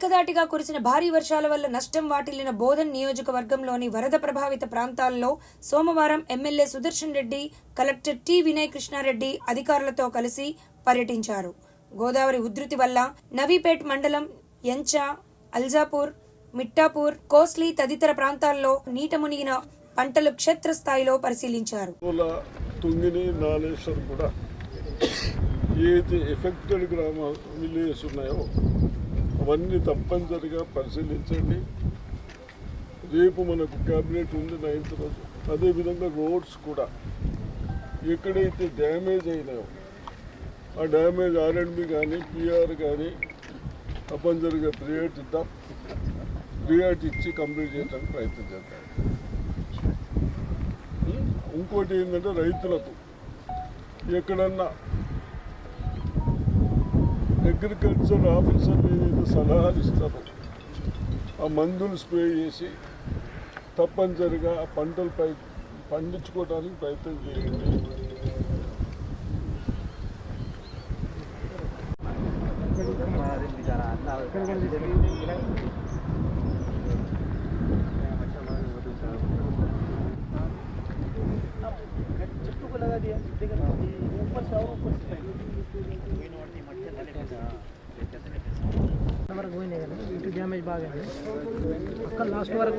ఏకదాటిగా కురిసిన భారీ వర్షాల వల్ల నష్టం వాటిల్లిన బోధన్ నియోజకవర్గంలోని వరద ప్రభావిత ప్రాంతాల్లో సోమవారం MLA Sudarshan Reddy collector T Vinay Krishnareddy అధికారులతో కలిసి పర్యటించారు. గోదావరి ఉధృతి వల్ల నవీపేట్ మండలం ఎంచా అల్జాపూర్ మిట్టాపూర్ కోస్లీ తదితర ప్రాంతాల్లో నీట మునిగిన పంటలు క్షేత్రస్థాయిలో పరిశీలించారు. ఏది ఎఫెక్టెడ్ గ్రామ విలేజెస్ ఉన్నాయో అవన్నీ తప్పనిసరిగా పరిశీలించండి. రేపు మనకు క్యాబినెట్ ఉంది నైన్త్ రోజు. అదేవిధంగా రోడ్స్ కూడా. ఎక్కడైతే డ్యామేజ్ అయినాయో ఆ డ్యామేజ్ ఆర్ఎండ్బి కానీ పిఆర్ కానీ తప్పనిసరిగా ప్రియారిటీ ఇద్దాం. ప్రియారిటీ ఇచ్చి కంప్లీట్ చేయడానికి ప్రయత్నం చేద్దాం. ఇంకోటి ఏంటంటే రైతులకు ఎక్కడన్నా అగ్రికల్చర్ ఆఫీసర్ ఏదైతే సలహాలు ఇస్తారో ఆ మందులు స్ప్రే చేసి తప్పనిసరిగా ఆ పంటలు పై పండించుకోవడానికి ప్రయత్నం చేయండి. వరకు కదా ఇటు డ్యామేజ్ బాగా అయింది. అక్కడ లాస్ట్ వరకు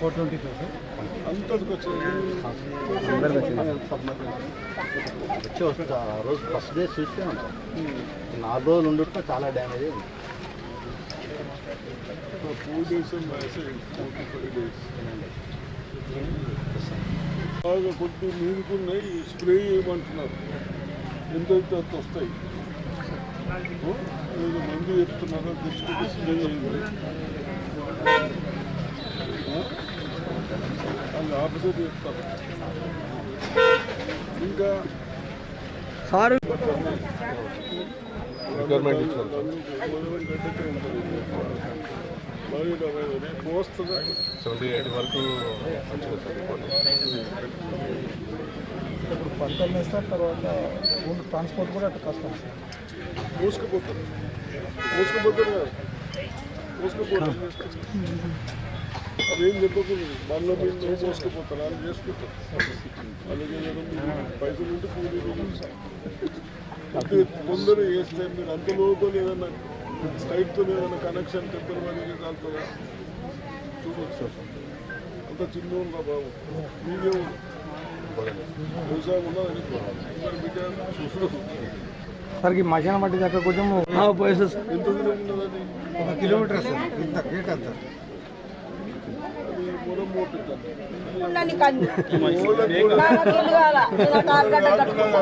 ఫోర్ ట్వంటీ మెల్ల, సార్ అంతటికి వచ్చి వస్తుంది ఆ రోజు ఫస్ట్ డే చూస్తే ఉంటాం నాలుగు రోజులు ఉండటం చాలా డ్యామేజ్ అయింది టూ డేస్ డేస్ బాగా కొద్ది మీదుకున్నాయి స్ప్రే చేయమంటున్నారు ఎంత ఎంత అంత వస్తాయి ఏదో మందు చెప్తున్నారో స్ప్రే చేయండి ఓ, వాళ్ళు ఆఫీసర్ చెప్తారు ఇంకా సార్ గవర్నమెంట్ పోస్తుందా సెవెంటీ ఎయిట్ వరకు మంచిగా వస్తుంది ఇప్పుడు పంటలు వేస్తారు తర్వాత ఓన్లీ ట్రాన్స్పోర్ట్ కూడా అటు కష్టం సార్ మూసుకుపోతారు మూసుకుపోతారు కదా మూసుకుపోతారు అదేం చెప్పకూడదు మనలో మీరు నువ్వు మోసుకుపోతారు? వాళ్ళు చేసుకుంటారు అలాగే పైసలు ఉంటే కూలీలు తెలుసా అంతే తొందర చేస్తే మీరు అంత లోపల ఏదన్నా కనెక్షన్ టెంపర్ మనకి కాలుతుందా చూడొచ్చు అంత చిన్న ఉందా బాబు. మీదే ఉంది వ్యవసాయం ఉన్నదని బిడ్డ చూసుడు సార్ ఈ మధ్యాహ్నం మట్టి దగ్గర కొంచెం ఎంత దూరం ఒక కిలోమీటర్ సార్. ఇంత గేట్ అంతా. నాకు ఇల్లు కావాలా? నేను కట్టుకుంటా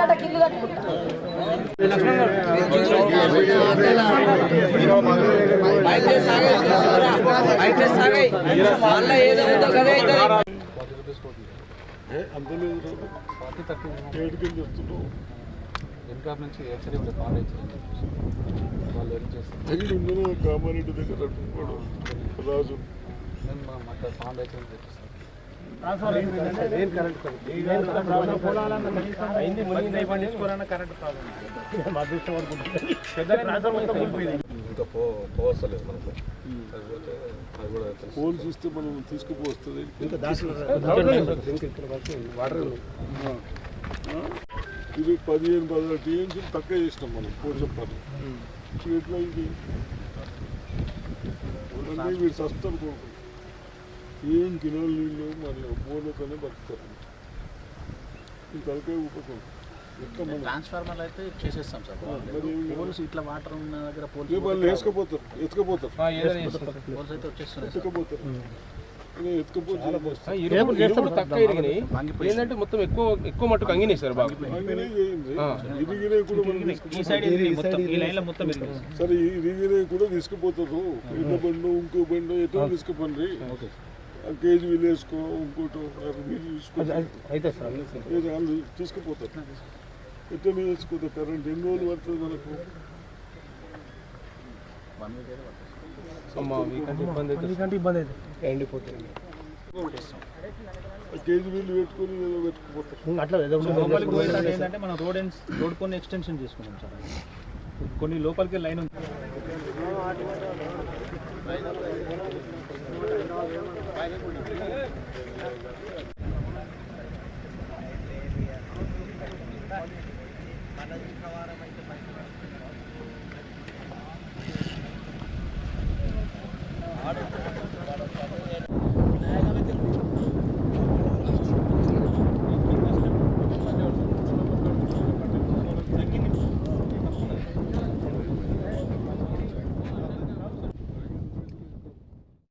నేను ఇల్లు కట్టుకుంటా చెప్తున్నావు వెనకాల నుంచి హెచ్చరి ఉండే కాలేజ్ వాళ్ళు ఏం చేస్తారు దగ్గర కామారెడ్డి రాజు. ఇంకా పోవస్తలేదు మనకు. ఇస్తే మనం తీసుకుపోస్తుంది ఇది పదిహేను పదహారు టీఎంసీ తక్కువ చేసినాం మనం. పోచం పని ఎట్లా ఇది వీడు సస్తారు కొడుకు ఏం కిలోలు నీళ్ళు మళ్ళీ మూలతోనే బతుకుతారు ఈ తలకాయ ఊపుకోండి ఎట్లా మనం ట్రాన్స్ఫార్మర్లు అయితే చేసేస్తాం సార్ మరి పోల్స్ ఇట్లా వాటర్ ఉన్న దగ్గర పోల్స్ వాళ్ళు వేసుకపోతారు ఎత్తుకపోతారు పోల్స్ అయితే వచ్చేస్తున్నాయి సార్ ఎత్తుకపోతారు ఎత్తుకపోతే తక్కువ ఇరిగినాయి. ఏంటంటే మొత్తం ఎక్కువ ఎక్కువ మట్టుకు అంగినాయి సార్ బాగా సరే ఈ ఇరిగినే కూడా తీసుకుపోతారు. ఇళ్ళ బండు ఇంకో బండు ఎటో తీసుకుపండి. ఆ కేజీ వీళ్ళు వేసుకో ఇంకోటి వాళ్ళు తీసుకుపోతారు. ఎట్లా వేసుకోతారు కరెంట్ ఎన్ని రోజులు పడుతుంది మనకు ఇబ్బంది ఎండిపోతుంది. అట్లా ఏంటంటే మనం రోడ్ ఎన్స్ రోడ్ కొన్ని ఎక్స్టెన్షన్ చేసుకున్నాం సార్. కొన్ని లోపలికి లైన్ ఉంది.